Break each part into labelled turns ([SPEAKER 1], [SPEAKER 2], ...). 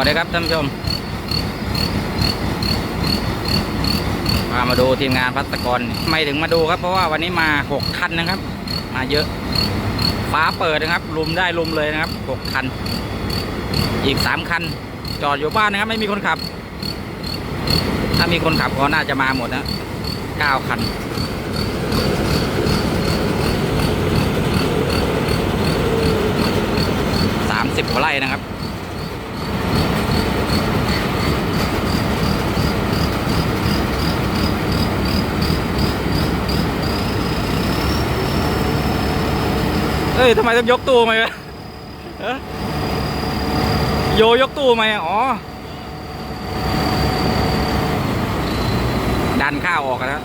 [SPEAKER 1] วัสดีครับท่านผู้ชมพามาดูทีมงานพัสกรไม่ถึงมาดูครับ เพราะว่าวันนี้มาหกคันนะครับ มาเยอะ ฟ้าเปิดนะครับลุมได้ลุมเลยนะครับหกคัน อีกสามคัน จอดอยู่บ้านนะครับ ไม่มีคนขับ ถ้ามีคนขับก็น่าจะมาหมดนะเก้าคันสามสิบกว่าไร่นะครับ เอ้ยทำไมต้องยกตู้มาวะเอ้อโยยกตู้ไหมอ๋อ ดันข้าวออกแล้ว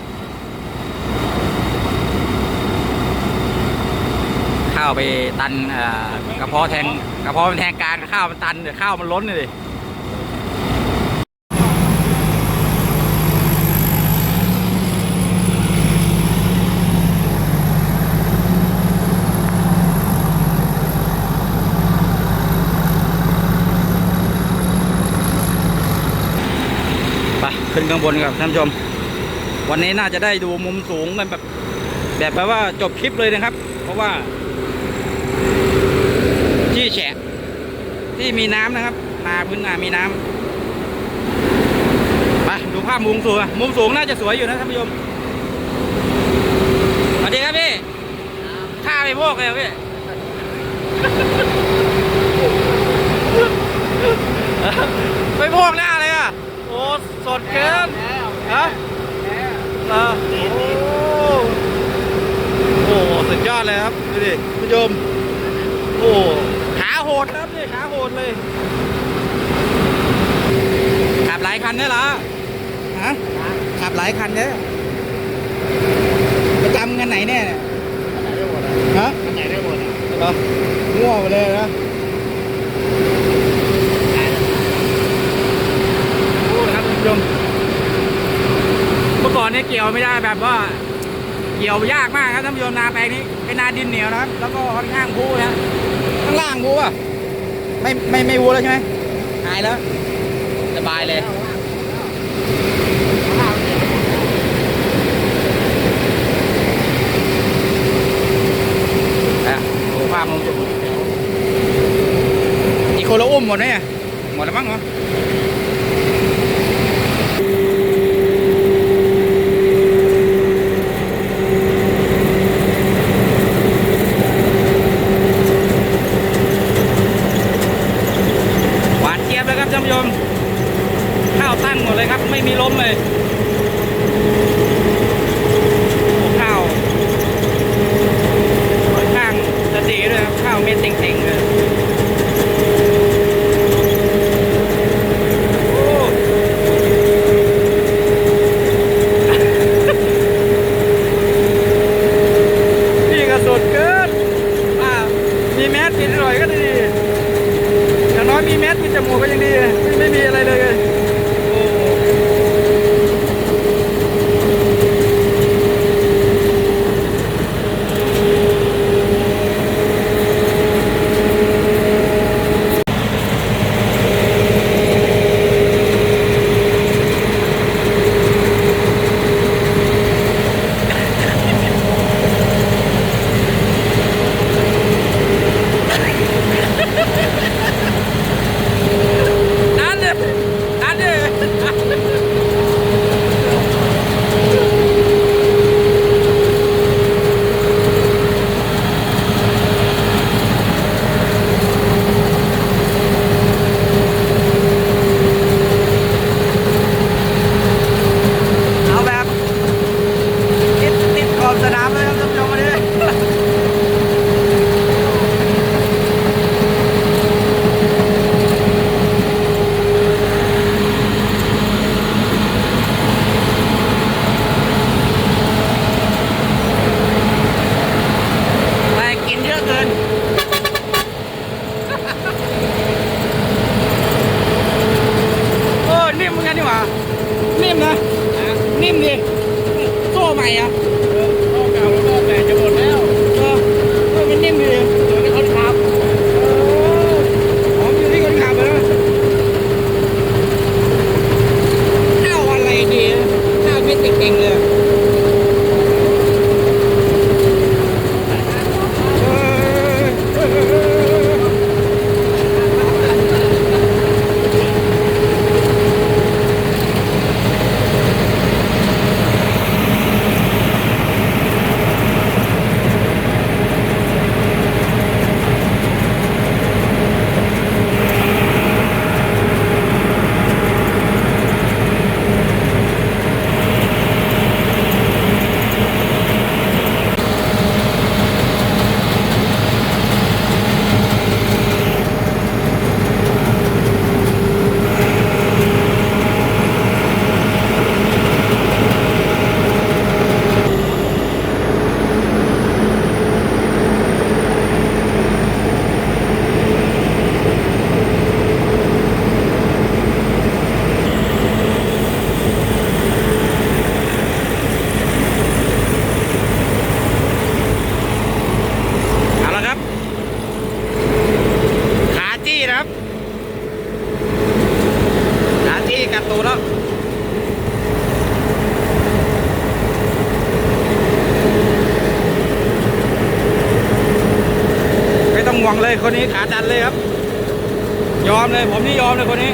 [SPEAKER 1] ข้าวไปตันกระเพาะแทงกระเพาะมันแทงการข้าวมันตันเดี๋ยวข้าวมันล้นเลย นข้างบนครับท่านผู้ชม วันนี้น่าจะได้ดูมุมสูงกันแบบ แบบแปลว่าจบคลิปเลยนะครับ เพราะว่า ที่แฉะ ที่มีน้ำนะครับ นาพื้นนามีน้ำไปดูภาพมุมสูงอะมุมสูงน่าจะสวยอยู่นะท่านผู้ชมสวัสดีครับพี่ข้าไปโพกเลยพี่ ไปโพกหน้าเลยอะ โอ้สดเกินฮะเหรอโอ้โหสุดยอดเลยครับดูดิคุณผู้ชม โอ้ขาโหดครับนี่ขาโหดเลยขับหลายคันได้เหรอฮะขับหลายคันเนี่ยประจำกันไหนเนี่ยฮะ
[SPEAKER 2] อันไหนได้หมดอะ
[SPEAKER 1] เหรอมั่วไปเลยนะโอ้ครับคุณผู้ชมเมื่อก่อ นเนี่ยเกี่ยวไม่ได้แบบว่า เกี่ยวยากมากครับท่านผู้ชมนาแปลงนี้เป็นนาดินเหนียวนะครับ แล้วก็ค่อนข้างพูนะข้างล่างพูอะไม่ไม่ไม่พูแล้วใช่ไหมหายแล้วสบายเลยอะดูภาพมุมสูงอีกคนลอุ้มหมดไหมอะหมดแล้วมั้งเหรอ หวานเจี๊ยบเลยครับท่านผู้ชมข้าวตั้งหมดเลยครับ ไม่มี ล้มเลยข้าวค่อนข้างจะดีด้วยครับข้าวเม็ดเต็งๆเลยโอ้นี่ก็สุดเกินอ่ามีแมสปิดหน่อยก็ดีอย่างน้อยมีแมสมีจมูกก็ยังดี องเลยคนนี้
[SPEAKER 2] ขา
[SPEAKER 1] ดันเลยครับ ยอมเลยผมนี่ยอมเลยคนนี้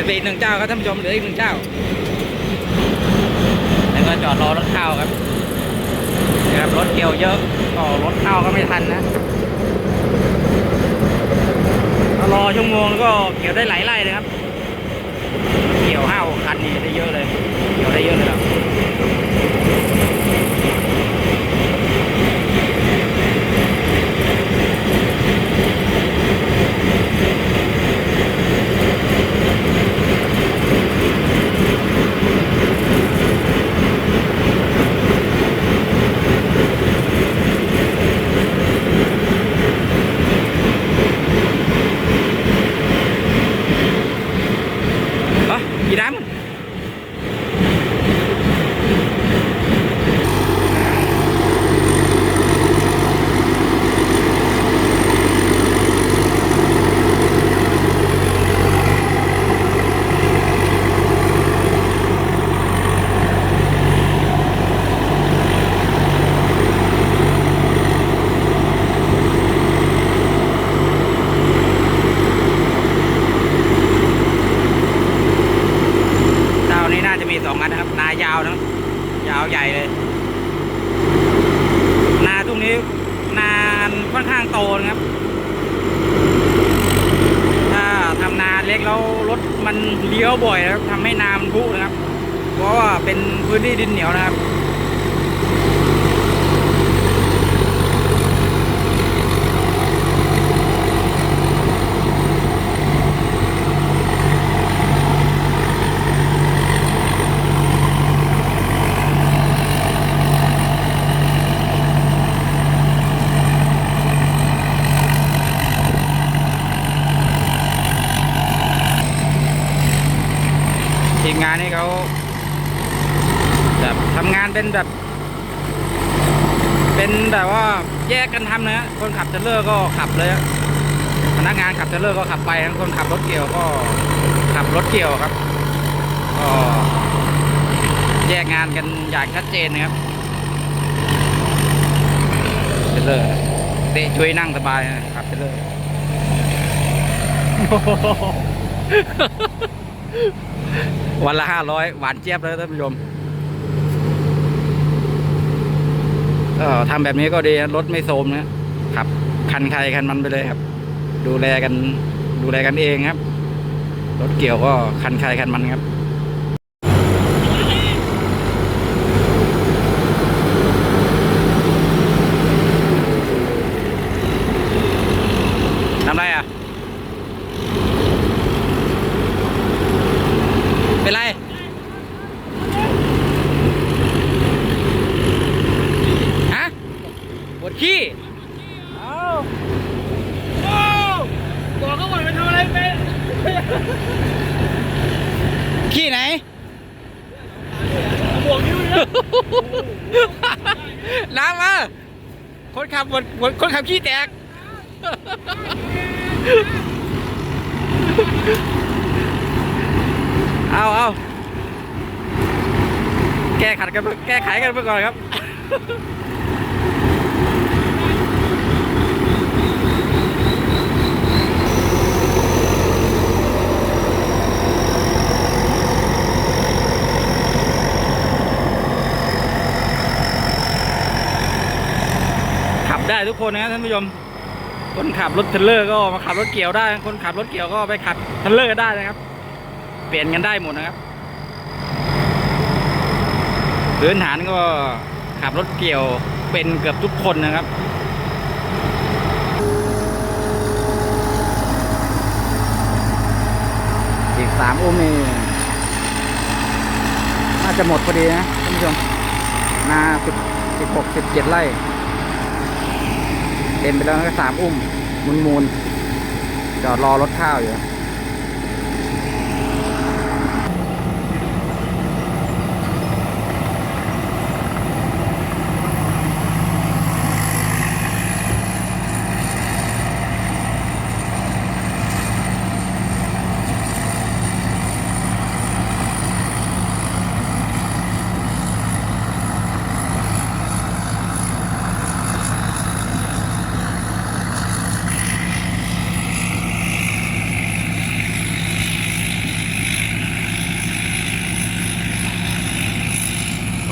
[SPEAKER 1] อไปอีกหนึ่งเจ้าครับท่านผู้ชมเหลืออีกหนึ่งเจ้า แล้วก็จอดรอรถเข้าครับนะครับรถเกี่ยวเยอะต่อรถเข้าก็ไม่ทันนะรอชั่วโมงก็เกี่ยวได้หลายไร่เลยครับ เกี่ยวห้าคันนี่ได้เยอะเลย เกี่ยวได้เยอะเลยครับ เป็นแบบ เป็นแบบว่าแยกกันทำนะฮะคนขับเทเลอร์ก็ขับเลยฮะพนักงานขับเทเลอร์ก็ขับไปทั้งคนขับรถเกี่ยวก็ขับรถเกี่ยวครับก็แยกงานกันอย่างชัดเจนนะครับเทเลอร์เตะช่วยนั่งสบายนะขับเทเลอร์วันละห้าร้อยหวานเจี๊ยบเลยท่านผู้ชม ก็ทำแบบนี้ก็ดีรถไม่โทรมนะขับ คันใครคันมันไปเลยครับ ดูแลกัน ดูแลกันเองครับ รถเกี่ยวก็คันใครคันมันครับ ทำไรอะ เป็นไร ฮะปวดขี้
[SPEAKER 2] เอาโอ้บอกเขาว่าไปทำอะไรเป็น
[SPEAKER 1] ขี้ไหน
[SPEAKER 2] บวกนิ้วเนี่ย
[SPEAKER 1] ล้างมา คนขับหมดหมดคน ขี้แตก เอาเอาแก้ขัดกันแก้ไขกันไปก่อนครับ ได้ทุกคนนะท่านผู้ชมคนขับรถเทรลเลอร์ก็มาขับรถเกี่ยวได้ คนขับรถเกี่ยวก็ไปขับเทรลเลอร์ได้นะครับ เปลี่ยนกันได้หมดนะครับพื้นฐานก็ขับรถเกี่ยวเป็นเกือบทุกคนนะครับอีกสามอุ้มนี่น่าจะหมดพอดีนะท่านผู้ชมนาสิบสิบหกสิบเจ็ดไร่ เต็มไปแล้วก็สามอุ้มมูลมูลจอดรอรถข้าวอยู่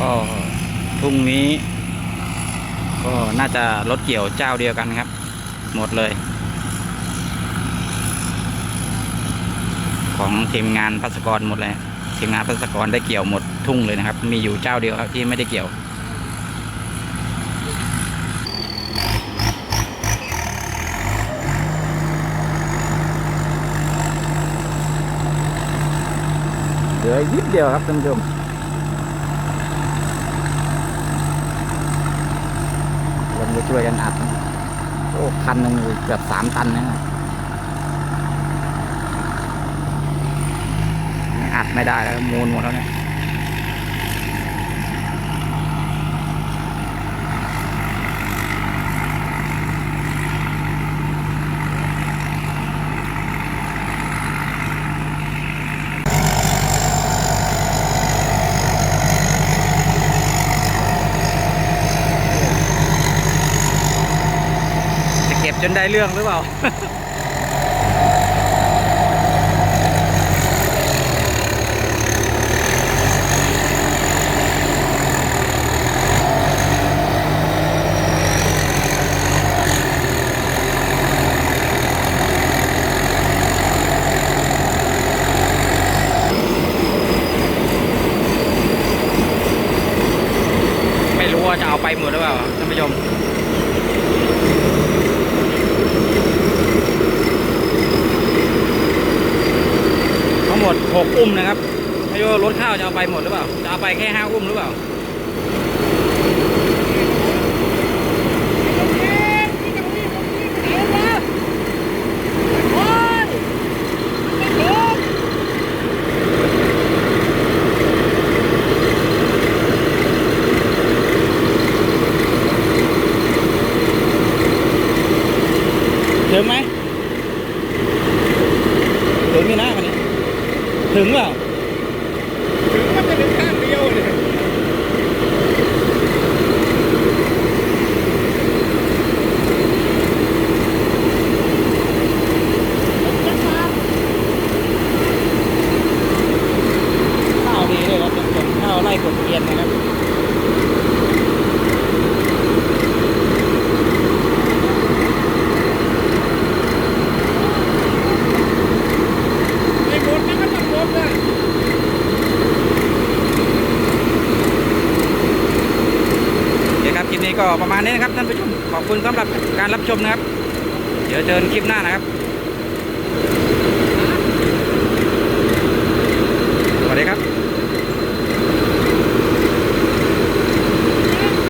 [SPEAKER 1] ก็พรุ่งนี้ ก็น่าจะ รถเกี่ยวเจ้าเดียวกันครับ หมดเลย ของทีมงานพัสกรหมดเลยทีมงานพัสกรได้เกี่ยวหมดทุ่งเลยนะครับ มีอยู่เจ้าเดียวครับที่ไม่ได้เกี่ยวเหลือยิบเดียวครับท่านผู้ชม ไปช่วยกันอัดโอ้คันหนึ่งเกือบสามตันนะอัดไม่ได้แล้วมูลหมดแล้วเนี่ยจะเก็บจน ได้เรื่องหรือเปล่า ไปหมดหรือเปล่าท่านผู้ชม ทั้งหมดหก อุ้มนะครับไม่รู้รถข้าวจะเอาไปหมดหรือเปล่าจะเอาไปแค่ห้าอุ้มหรือเปล่า ถึงไหม ถึงนี่นะคันนี้ ถึงเปล่า
[SPEAKER 2] ถึงมันจะเป็นข้างเดียวเลย
[SPEAKER 1] ข้าวดีเลยครับเป็นข้าวไร่กดเกียนนะครับ
[SPEAKER 2] ไอ้หมดมันก็ต้องหมดนะ
[SPEAKER 1] โอเคครับ คลิปนี้ก็ประมาณ นี้นะครับท่านผู้ชมขอบคุณสำหรับการรับชมนะครับ เดี๋ยวเจอกันคลิปหน้านะครับสวัสดีครับ